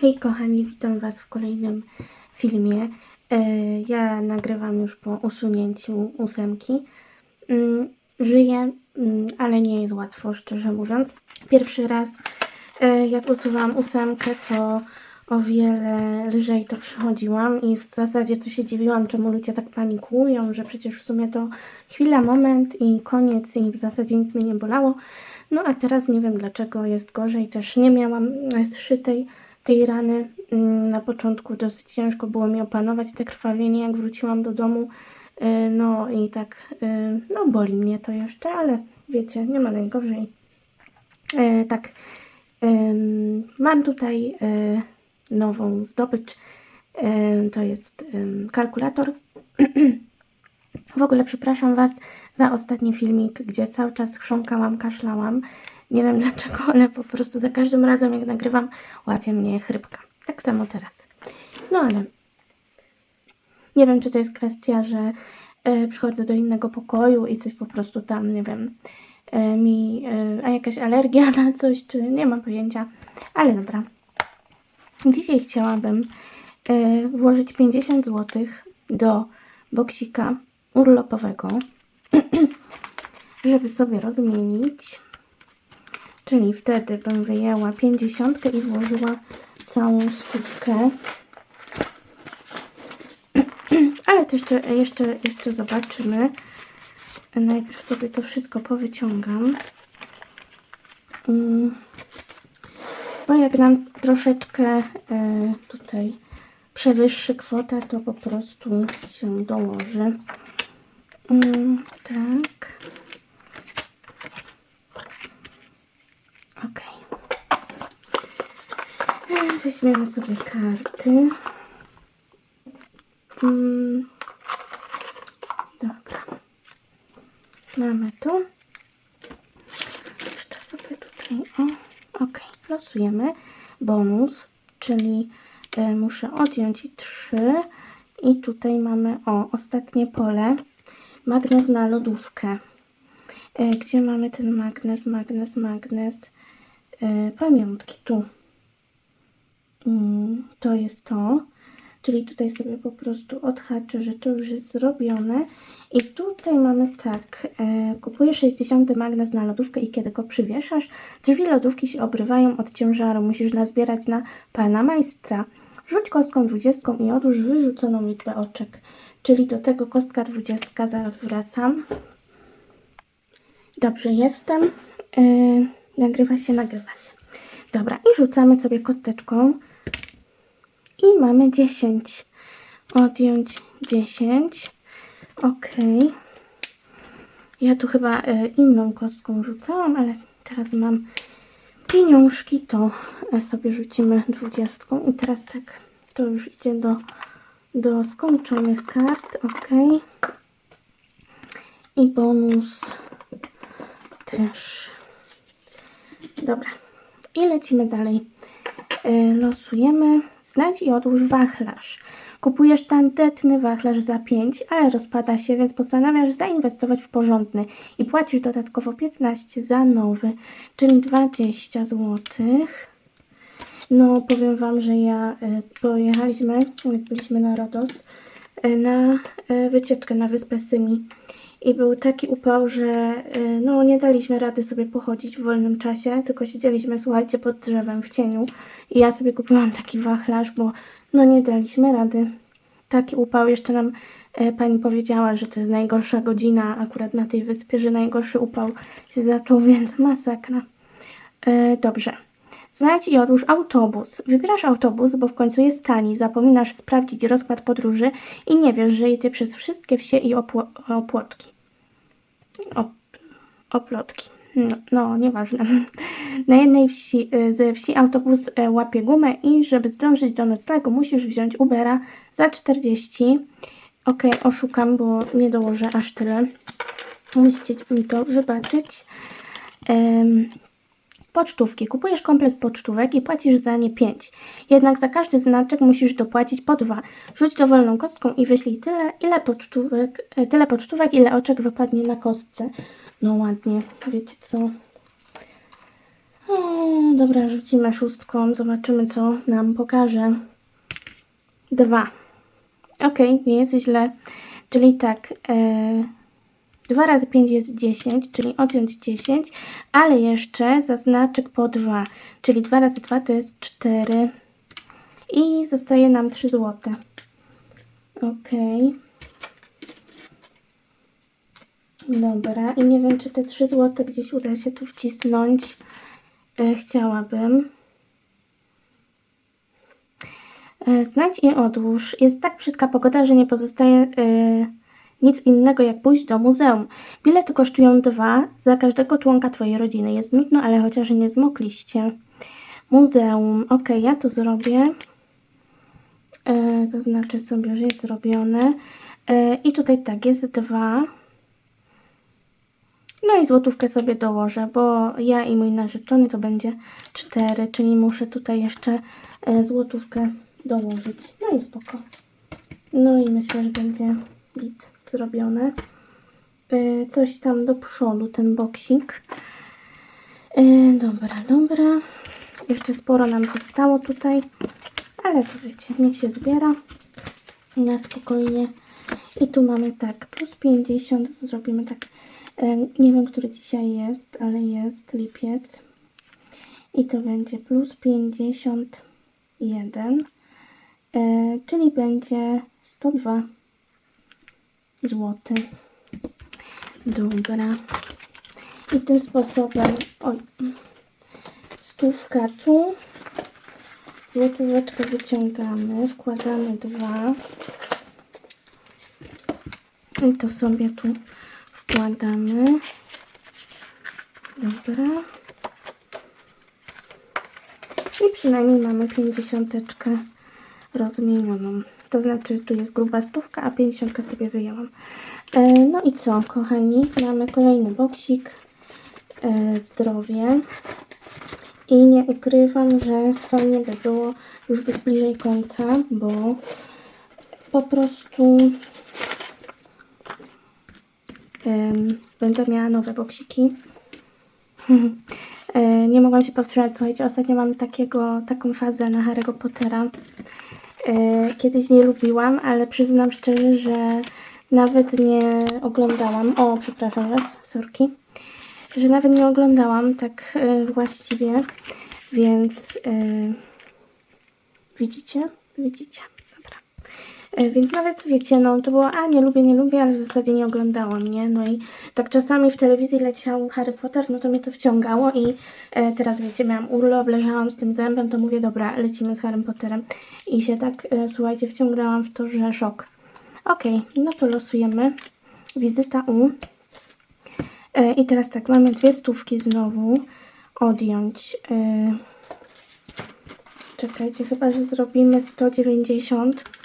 Hej kochani, witam Was w kolejnym filmie. E, Ja nagrywam już po usunięciu ósemki. Mm, Żyję, mm, ale nie jest łatwo, szczerze mówiąc. Pierwszy raz, e, jak usuwałam ósemkę, to o wiele lżej to przychodziłam i w zasadzie to się dziwiłam, czemu ludzie tak panikują, że przecież w sumie to chwila, moment i koniec i w zasadzie nic mnie nie bolało. No a teraz nie wiem dlaczego jest gorzej. Też nie miałam e, zszytej tej rany. Mm, Na początku dosyć ciężko było mi opanować te krwawienie, jak wróciłam do domu. E, No i tak, e, no boli mnie to jeszcze, ale wiecie, nie ma najgorzej. E, tak, mam tutaj nową zdobycz. To jest kalkulator. W ogóle przepraszam Was za ostatni filmik, gdzie cały czas chrząkałam, kaszlałam. Nie wiem dlaczego, ale po prostu za każdym razem jak nagrywam łapie mnie chrypka. Tak samo teraz. No ale nie wiem, czy to jest kwestia, że e, przychodzę do innego pokoju i coś po prostu tam, nie wiem, e, mi, e, a jakaś alergia na coś, czy nie mam pojęcia. Ale dobra. Dzisiaj chciałabym e, włożyć 50 zł do boksika urlopowego, żeby sobie rozmienić. Czyli wtedy bym wyjęła 50 i włożyła całą stówkę. Ale to jeszcze, jeszcze, jeszcze zobaczymy. Najpierw sobie to wszystko powyciągam. Mm. Bo jak nam troszeczkę e, tutaj przewyższy kwotę, to po prostu się dołoży. Mm, tak. Ok. E, Weźmiemy sobie karty. Mm, dobra. Mamy tu. Jeszcze sobie tutaj. O, ok. Losujemy bonus, czyli e, muszę odjąć 3. I tutaj mamy, o, ostatnie pole. Magnes na lodówkę. E, Gdzie mamy ten magnes, magnes, magnes? E, Pamiątki, tu. Mm, To jest to. Czyli tutaj sobie po prostu odhaczę, że to już jest zrobione. I tutaj mamy tak, e, kupujesz 60 magnes na lodówkę i kiedy go przywieszasz, drzwi lodówki się obrywają od ciężaru. Musisz nazbierać na pana majstra. Rzuć kostką 20 i odłóż wyrzuconą liczbę oczek. Czyli do tego kostka 20, zaraz wracam. Dobrze, jestem. Yy, nagrywa się, nagrywa się. Dobra, i rzucamy sobie kosteczką. I mamy 10. Odjąć 10. Ok. Ja tu chyba e, inną kostką rzucałam, ale teraz mam pieniążki, to e, sobie rzucimy 20. I teraz tak, to już idzie do, do skończonych kart. Ok. I bonus też. Dobra. I lecimy dalej. E, losujemy. Znajdź i odłóż wachlarz. Kupujesz tandetny wachlarz za 5, ale rozpada się, więc postanawiasz zainwestować w porządny i płacisz dodatkowo 15 za nowy, czyli 20 zł. No, powiem Wam, że ja e, pojechaliśmy, jak byliśmy na Rodos, e, na e, wycieczkę na wyspę Symi. I był taki upał, że no, nie daliśmy rady sobie pochodzić w wolnym czasie, tylko siedzieliśmy, słuchajcie, pod drzewem w cieniu. I ja sobie kupiłam taki wachlarz, bo no nie daliśmy rady. Taki upał, jeszcze nam e, pani powiedziała, że to jest najgorsza godzina akurat na tej wyspie, że najgorszy upał się zaczął, więc masakra. E, dobrze. Znajdź i odłóż autobus. Wybierasz autobus, bo w końcu jest tani. Zapominasz sprawdzić rozkład podróży i nie wiesz, że jedzie przez wszystkie wsie i opło opłotki. Op oplotki. No, no, nieważne. Na jednej wsi, y, ze wsi autobus e, łapie gumę i żeby zdążyć do noclegu musisz wziąć Ubera za 40. Ok, oszukam, bo nie dołożę aż tyle. Musicie mi to wybaczyć. Em, Pocztówki. Kupujesz komplet pocztówek i płacisz za nie 5. Jednak za każdy znaczek musisz dopłacić po 2. Rzuć dowolną kostką i wyślij tyle, ile pocztówek, e, tyle pocztówek, ile oczek wypadnie na kostce. No ładnie, wiecie co? O, dobra, rzucimy szóstką. Zobaczymy, co nam pokaże. Dwa. Okej, nie jest źle. Czyli tak, e, 2 razy 5 jest 10, czyli odjąć 10, ale jeszcze zaznaczek po 2, czyli 2 razy 2 to jest 4 i zostaje nam 3 złote. Okej. Dobra, i nie wiem, czy te 3 złote gdzieś uda się tu wcisnąć. E, chciałabym. E, Znajdź i odłóż. Jest tak brzydka pogoda, że nie pozostaje e, nic innego jak pójść do muzeum. Bilety kosztują dwa za każdego członka Twojej rodziny. Jest nudno, ale chociaż nie zmokliście. Muzeum. Ok, ja to zrobię. E, zaznaczę sobie, że jest zrobione. E, I tutaj tak, jest dwa. No i złotówkę sobie dołożę, bo ja i mój narzeczony to będzie cztery, czyli muszę tutaj jeszcze e, złotówkę dołożyć. No i spoko. No i myślę, że będzie git zrobione. E, Coś tam do przodu, ten boksik. E, Dobra, dobra. Jeszcze sporo nam zostało tutaj, ale to wiecie, niech się zbiera na spokojnie. I tu mamy tak, plus 50, zrobimy tak, nie wiem, który dzisiaj jest, ale jest lipiec. I to będzie plus 51, e, czyli będzie 102 zł. Dobra. I tym sposobem, oj, stówka tu, złotóweczkę wyciągamy, wkładamy dwa. I to sobie tu wkładamy. Dobra. I przynajmniej mamy pięćdziesiąteczkę rozmienioną. To znaczy tu jest gruba stówka, a pięćdziesiątkę sobie wyjęłam. E, no i co, kochani? Mamy kolejny boksik. E, zdrowie. I nie ukrywam, że fajnie by było już być bliżej końca, bo po prostu będę miała nowe boksiki. E, nie mogłam się powstrzymać, słuchajcie, ostatnio mam takiego, taką fazę na Harry'ego Pottera. E, Kiedyś nie lubiłam, ale przyznam szczerze, że nawet nie oglądałam. O, przepraszam Was, sorki. Że nawet nie oglądałam tak e, właściwie, więc widzicie? Widzicie? E, Więc nawet wiecie, no to było, a nie lubię, nie lubię, ale w zasadzie nie oglądałam, nie? No i tak czasami w telewizji leciał Harry Potter, no to mnie to wciągało i e, teraz wiecie, miałam urlop, leżałam z tym zębem, to mówię, dobra, lecimy z Harrym Potterem. I się tak, e, słuchajcie, wciągnęłam w to, że szok. Okej, no to losujemy. Wizyta u. E, I teraz tak, mamy dwie stówki znowu. Odjąć. E, czekajcie, chyba, że zrobimy 190.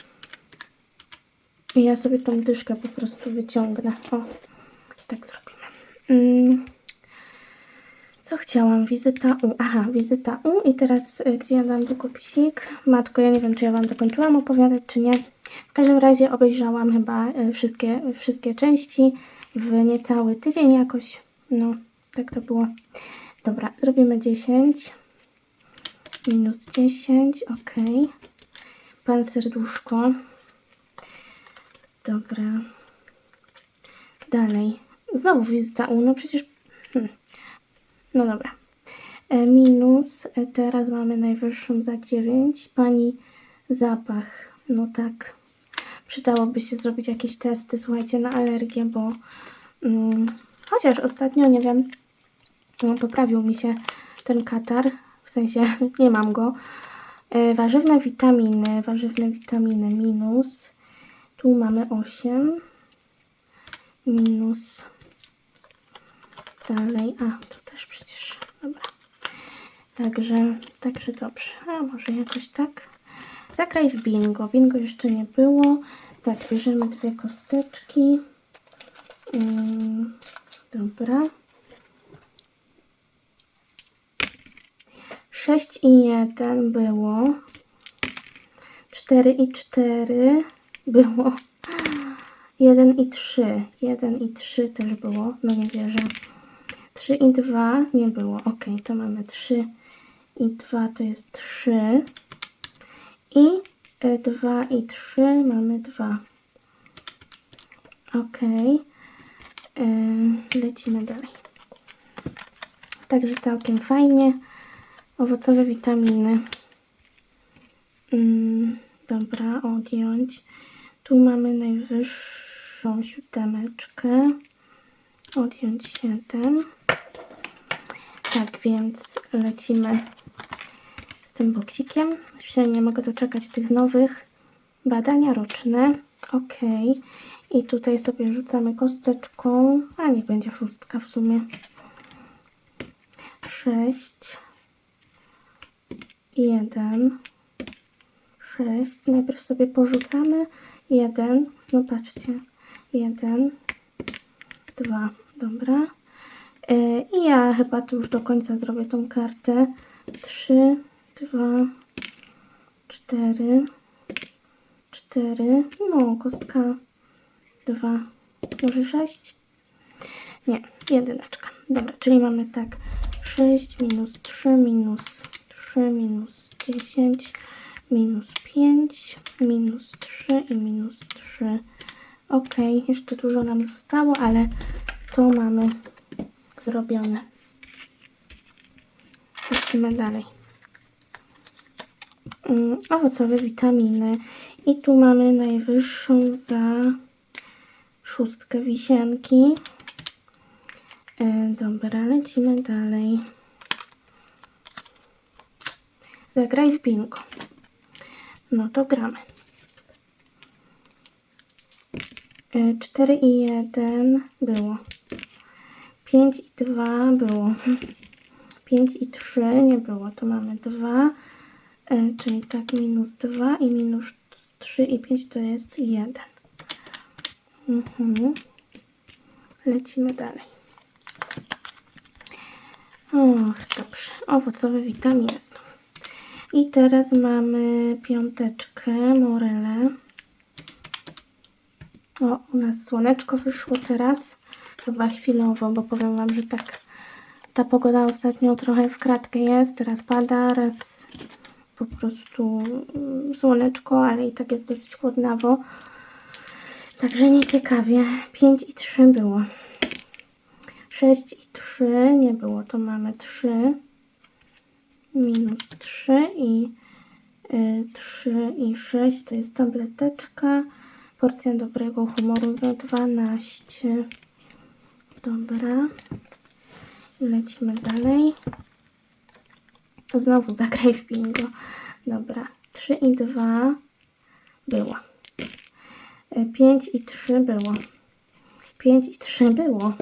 I ja sobie tą dyszkę po prostu wyciągnę. O, tak zrobimy. Mm. Co chciałam? Wizyta U. Aha, wizyta U. I teraz, y, gdzie ja dam długopisik? Matko, ja nie wiem, czy ja Wam dokończyłam opowiadać, czy nie. W każdym razie obejrzałam chyba y, wszystkie, wszystkie części w niecały tydzień jakoś. No, tak to było. Dobra, robimy 10. Minus 10, ok. Pan serduszko. Dobra. Dalej. Znowu wizyta U. No przecież... Hmm. No dobra. E, minus. E, teraz mamy najwyższą za 9. Pani zapach. No tak. Przydałoby się zrobić jakieś testy, słuchajcie, na alergię, bo mm, chociaż ostatnio, nie wiem, no, poprawił mi się ten katar. W sensie nie mam go. E, warzywne witaminy. Warzywne witaminy minus. Tu mamy 8. Minus. Dalej. A, tu też przecież. Dobra. Także, także dobrze. A może jakoś tak. Zagraj w bingo. Bingo jeszcze nie było. Tak, bierzemy dwie kosteczki. Mm, dobra. 6 i 1 było. 4 i 4 było. 1 i 3. 1 i 3 też było. No nie wierzę. 3 i 2 nie było. Ok, to mamy 3 i 2 to jest 3. I 2 i 3 mamy 2. Ok. Yy, lecimy dalej. Także całkiem fajnie. Owocowe witaminy. Mm, dobra, odjąć. Tu mamy najwyższą siódemeczkę. Odjąć 7. Tak, więc lecimy z tym boksikiem. Się nie mogę doczekać tych nowych. Badania roczne. Ok. I tutaj sobie rzucamy kosteczką. A niech będzie szóstka w sumie. 6. 1. 6. Najpierw sobie porzucamy. 1. No patrzcie. 1. 2. Dobra. Yy, I ja chyba tu już do końca zrobię tą kartę. 3, 2, 4, 4. No, kostka 2. Może 6? Nie, jedyneczka. Dobra, czyli mamy tak 6 minus 3 minus 3 minus 10 minus 5 minus 3 i minus 3. Ok, jeszcze dużo nam zostało, ale to mamy zrobione. Lecimy dalej. Mm, Owocowe witaminy. I tu mamy najwyższą za szóstkę wisienki. E, dobra, lecimy dalej. Zagraj w bingo. No to gramy. 4 i 1 było. 5 i 2 było. 5 i 3 nie było. To mamy 2, e, czyli tak minus 2 i minus 3 i 5 to jest 1. Mhm. Lecimy dalej. Och, dobrze. Owocowe witaminy znów. I teraz mamy piąteczkę, morele. O, u nas słoneczko wyszło teraz. Chyba chwilowo, bo powiem Wam, że tak ta pogoda ostatnio trochę w kratkę jest. Raz pada, raz po prostu mm, słoneczko, ale i tak jest dosyć chłodnawo. Także nieciekawie. 5 i 3 było. 6 i 3 nie było, to mamy 3 minus 3 i y, 3 i 6 to jest tableteczka. Porcja dobrego humoru za 12. Dobra. Lecimy dalej. Znowu zagraj w bingo. Dobra. 3 i 2 było. 5 i 3 było. 5 i 3 było.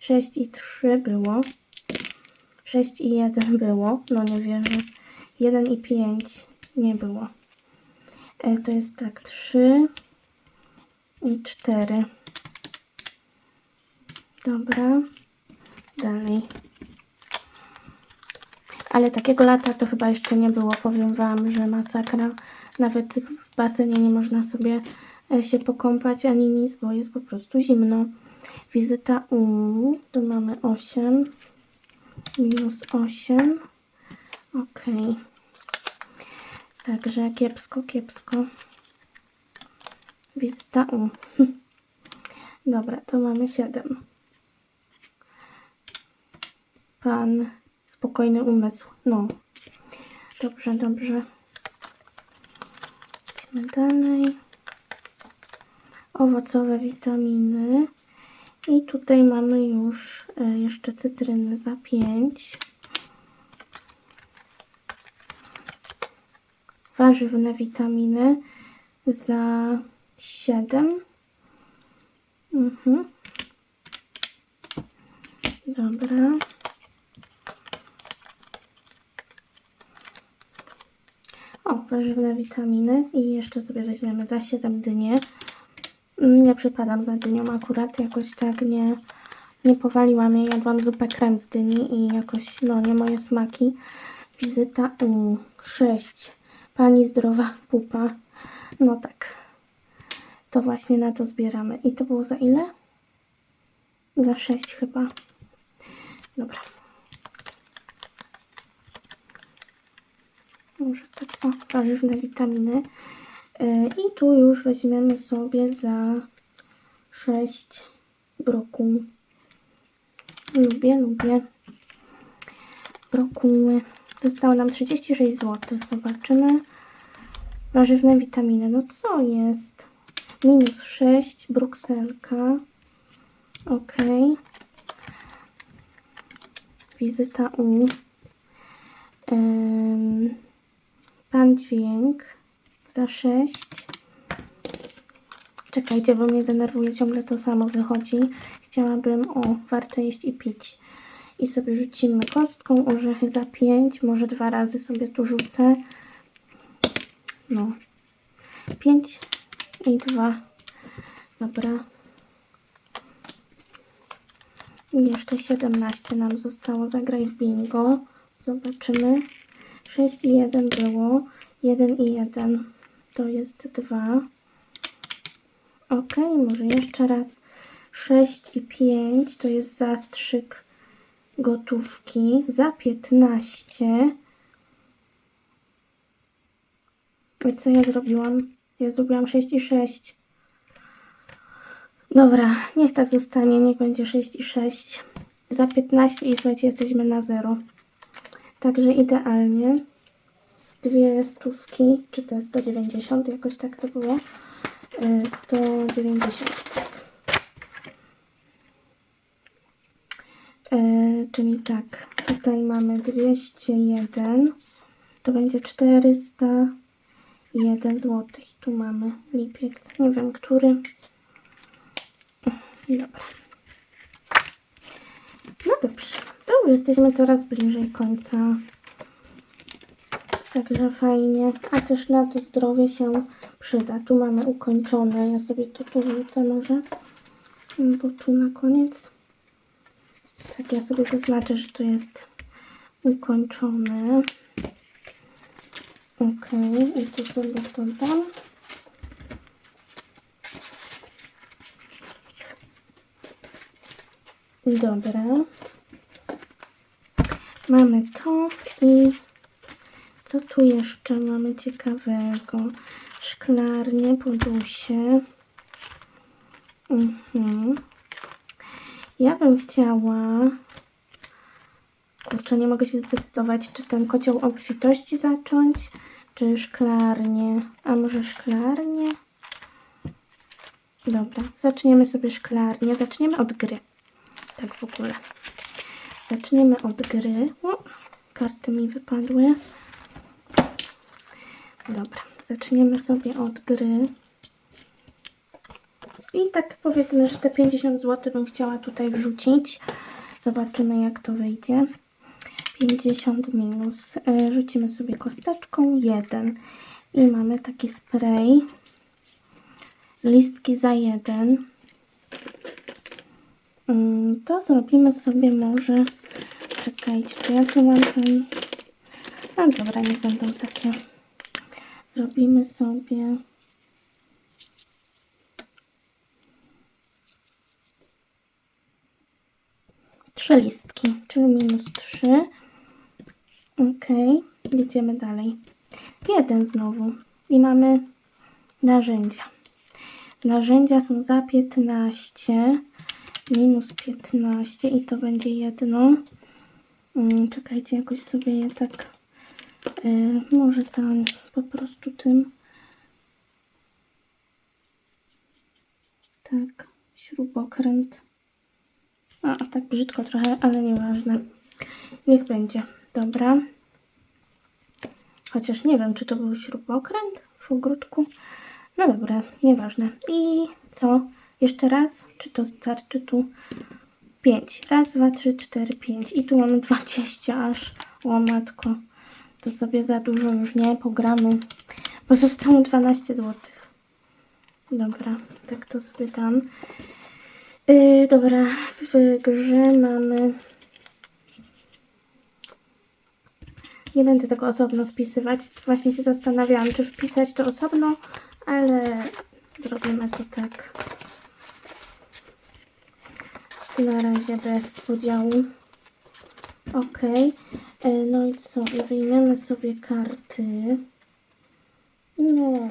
6 i 3 było. 6 i 1 było. No nie wierzę. 1 i 5 nie było. E, To jest tak 3 i 4. Dobra. Dalej. Ale takiego lata to chyba jeszcze nie było. Powiem Wam, że masakra. Nawet w basenie nie można sobie e, się pokąpać ani nic, bo jest po prostu zimno. Wizyta U. Tu mamy 8. Minus 8. Ok. Także kiepsko, kiepsko. Wizyta U. Dobra, to mamy 7. Pan spokojny umysł. No. Dobrze, dobrze. Idźmy dalej. Owocowe witaminy. I tutaj mamy już e, jeszcze cytryny za 5. Warzywne witaminy za 7. Mhm. Dobra. O, warzywne witaminy i jeszcze sobie weźmiemy za 7 dynie. Nie przypadam za dynią akurat, jakoś tak nie, nie powaliłam jej. Jadłam zupę krem z dyni i jakoś, no, nie moje smaki. Wizyta U. 6. Pani zdrowa pupa. No tak. To właśnie na to zbieramy. I to było za ile? Za 6 chyba. Dobra. Może tak, o, warzywne witaminy. Yy, I tu już weźmiemy sobie za 6 brokuł. Lubię, lubię brokuły. Zostało nam 36 zł. Zobaczymy. Warzywne witaminy. No co jest? Minus 6, brukselka. Ok. Wizyta u. Ym, pan dźwięk za 6. Czekajcie, bo mnie denerwuje, ciągle to samo wychodzi. Chciałabym, o, warto jeść i pić. I sobie rzucimy kostką, orzechy za 5, może dwa razy sobie tu rzucę. No. 5 i 2. Dobra. I jeszcze 17 nam zostało. Zagraj w bingo. Zobaczymy. 6 i 1 było. 1 i 1 to jest 2. Ok, może jeszcze raz. 6 i 5 to jest zastrzyk gotówki za 15. I co ja zrobiłam? Ja zrobiłam 6 i 6. Dobra, niech tak zostanie, niech będzie 6 i 6. Za 15 i słuchajcie, jesteśmy na 0. Także idealnie. Dwie stówki, czy te 190, jakoś tak to było. Y, 190, tak. E, czyli tak, tutaj mamy 201, to będzie 401 zł. Tu mamy lipiec, nie wiem który. Dobra. No dobrze, to już jesteśmy coraz bliżej końca. Także fajnie, a też na to zdrowie się przyda. Tu mamy ukończone, ja sobie to tu wrzucę może, bo tu na koniec. Tak, ja sobie zaznaczę, że to jest ukończone. Ok, i tu sobie to dam. Dobra. Mamy to i co tu jeszcze mamy ciekawego? Szklarnie, podusie. Mhm. Ja bym chciała. Kurczę, nie mogę się zdecydować, czy ten kocioł obfitości zacząć, czy szklarnie. A może szklarnie? Dobra, zaczniemy sobie szklarnie. Zaczniemy od gry. Tak w ogóle. Zaczniemy od gry. O, karty mi wypadły. Dobra, zaczniemy sobie od gry. I tak powiedzmy, że te 50 zł bym chciała tutaj wrzucić. Zobaczymy jak to wyjdzie. 50 minus. E, Rzucimy sobie kosteczką 1. I mamy taki spray. Listki za 1. Mm, To zrobimy sobie może... Czekajcie, czy ja tu mam ten... A dobra, nie będą takie. Zrobimy sobie... trzy listki, czyli minus 3. Ok, idziemy dalej. Jeden znowu i mamy narzędzia. Narzędzia są za 15, minus 15 i to będzie jedno. Mm, Czekajcie, jakoś sobie je tak, może tam po prostu tym. Tak, śrubokręt. A, a tak brzydko trochę, ale nieważne. Niech będzie. Dobra. Chociaż nie wiem, czy to był śrubokręt w ogródku. No dobra, nieważne. I co? Jeszcze raz? Czy to starczy tu? 5. Raz, dwa, trzy, cztery, pięć. I tu mamy 20 aż. O matko. To sobie za dużo już nie pogramy. Bo zostało 12 zł. Dobra, tak to sobie dam. Yy, dobra, w grze mamy. Nie będę tego osobno spisywać. Właśnie się zastanawiałam, czy wpisać to osobno, ale zrobimy to tak. Na razie bez podziału. Ok. No i co? I wyjmiemy sobie karty. No.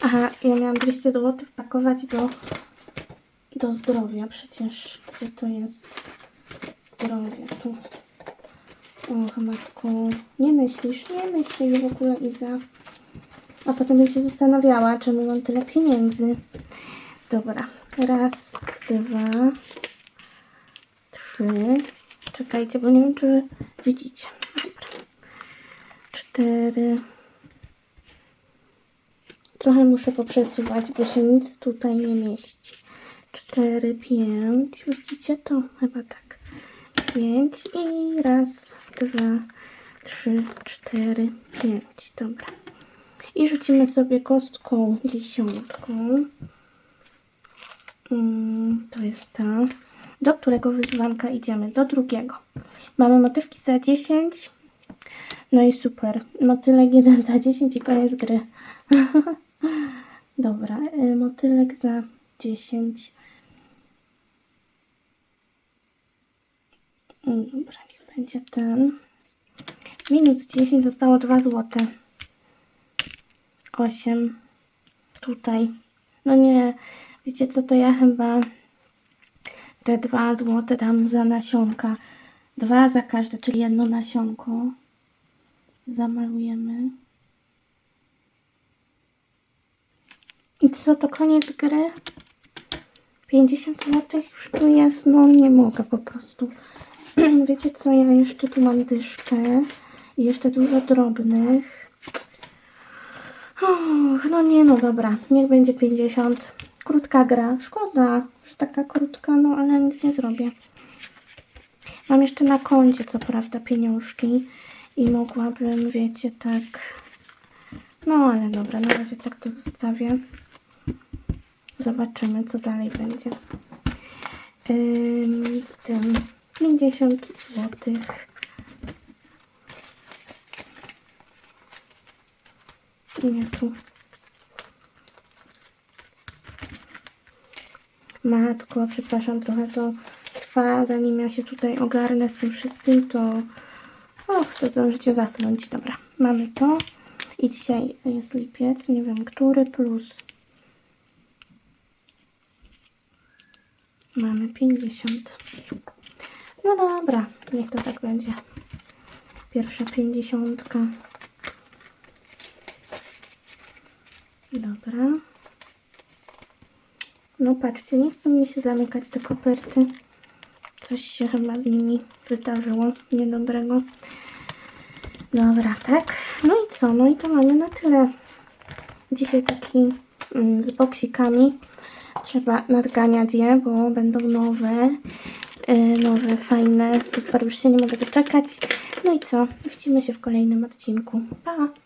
Aha, ja miałam 200 zł wpakować do, do zdrowia przecież. Gdzie to jest? Zdrowie, tu. Och, matko. Nie myślisz, nie myślisz w ogóle, Iza. A potem bym się zastanawiała, czemu mam tyle pieniędzy. Dobra. Raz, dwa, trzy. Czekajcie, bo nie wiem, czy widzicie. Dobra. Cztery. Trochę muszę poprzesuwać, bo się nic tutaj nie mieści. Cztery, pięć. Widzicie to? Chyba tak. Pięć i raz, dwa, trzy, cztery, pięć. Dobra. I rzucimy sobie kostką dziesiątką. Mm, to jest ta. Do którego wyzwanka idziemy? Do drugiego. Mamy motylki za 10. No i super. Motylek jeden za 10 i koniec gry. Dobra, y, motylek za 10. Mm, Dobra, niech będzie ten. Minus 10 zostało 2 złote. 8. Tutaj. No nie, wiecie co, to ja chyba te 2 złote dam za nasionka. Dwa za każde, czyli jedno nasionko. Zamalujemy. I co, to koniec gry? 50 zł już tu jest, no nie mogę po prostu. Wiecie co, ja jeszcze tu mam dyszkę i jeszcze dużo drobnych. Och, no nie, no dobra, niech będzie 50. Krótka gra, szkoda, że taka krótka, no ale nic nie zrobię. Mam jeszcze na koncie, co prawda, pieniążki i mogłabym, wiecie, tak... No ale dobra, na razie tak to zostawię. Zobaczymy, co dalej będzie. Ym, z tym 50 zł. Nie tu. Matko, przepraszam, trochę to trwa, zanim ja się tutaj ogarnę z tym wszystkim, to och, to zdążycie zasnąć. Dobra, mamy to. I dzisiaj jest lipiec, nie wiem, który plus Mamy 50. No dobra, niech to tak będzie. Pierwsza pięćdziesiątka. Dobra. No patrzcie, nie chcą mi się zamykać te koperty. Coś się chyba z nimi wydarzyło niedobrego. Dobra, tak. No i co? No i to mamy na tyle. Dzisiaj taki mm, z boksikami. Trzeba nadganiać je, bo będą nowe. Yy, nowe, fajne, super. Już się nie mogę doczekać. No i co? Widzimy się w kolejnym odcinku. Pa!